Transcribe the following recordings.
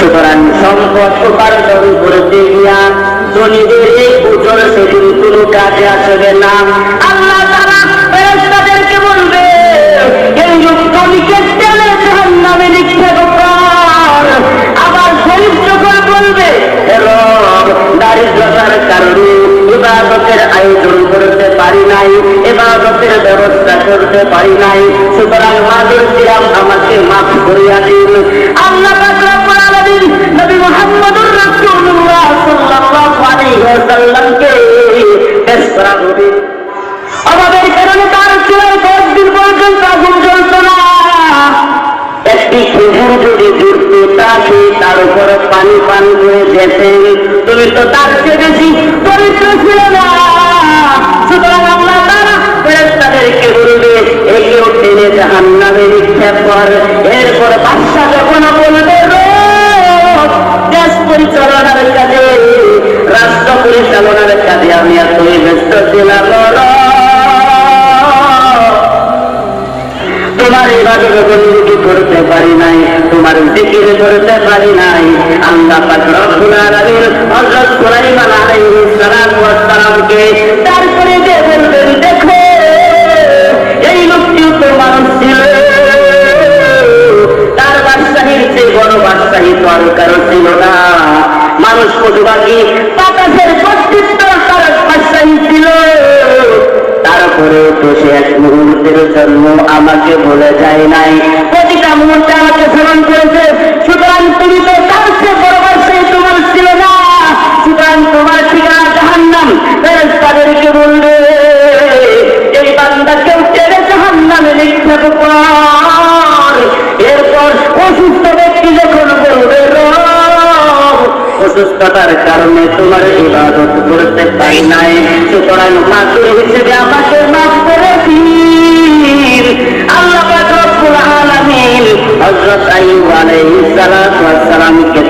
সুতরাং সম্পদ উপার্জন করতে গিয়া ধনীদের এই পুজোর সেদিন কোনো কাজে আসবে না। আল্লাহ আবার শরীফ যখন বলবে "হে রব আয়োজন করতে পারি নাই, ইবাদতের করতে পারি নাই। সুতরাং সিরাম আমাকে করে তুমি তো তার চেয়ে বেশি পবিত্র ছিল না। সুতরাং আল্লাহ তারা ফেরেশতাদেরকে বলবে একেও টেনে জাহান নামে নিক্ষেপ কর। এরপর বাদশা যখন বলবে দেশ পরিচালনার কাজে, রাষ্ট্র পরিচালনার কাজে আমি এতই ব্যস্ত ছিলাম তোমার ইবাদত বন্দী করতে পারি নাই? তোমার জিকির করতে পারি নাই? আল্লাহ তারপরে দেখো, এই তো মানুষ ছিল। তার বাদশাহীর বড় বাদশাহী তো আর কারও ছিল না। মানুষ পশু পাখি বাতাসের তো সে এক মুহূর্তের জন্য আমাকে বলে যায় নাই। প্রতিটা মুহূর্তে আমাকে স্মরণ করেছে, সুতরাং তুমি তো অসুস্থতার কারণে তোমার ইবাদত করতে পারি নাই। সুতরাং মাসুর হিসেবে আমাকে মাফ করে দিন। আল্লাহ আলামিন হযরত আইয়ুব আলাইহিস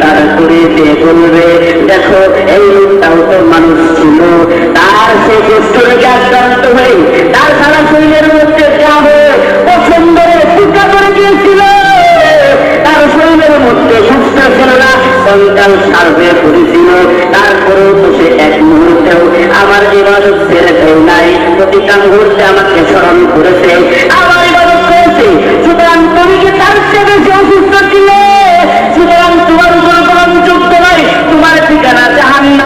তার করে দিয়ে বলবে দেখো না সন্তান সার হয়ে পড়েছিল তারপরেও তো সে এক মুহূর্তেও আমার জীবন ছেড়ে দেয় নাই। প্রতিটা মুহূর্তে আমাকে স্মরণ করেছে। আমার জীবন করেছে সুতরাং তুমি কি তার বেশি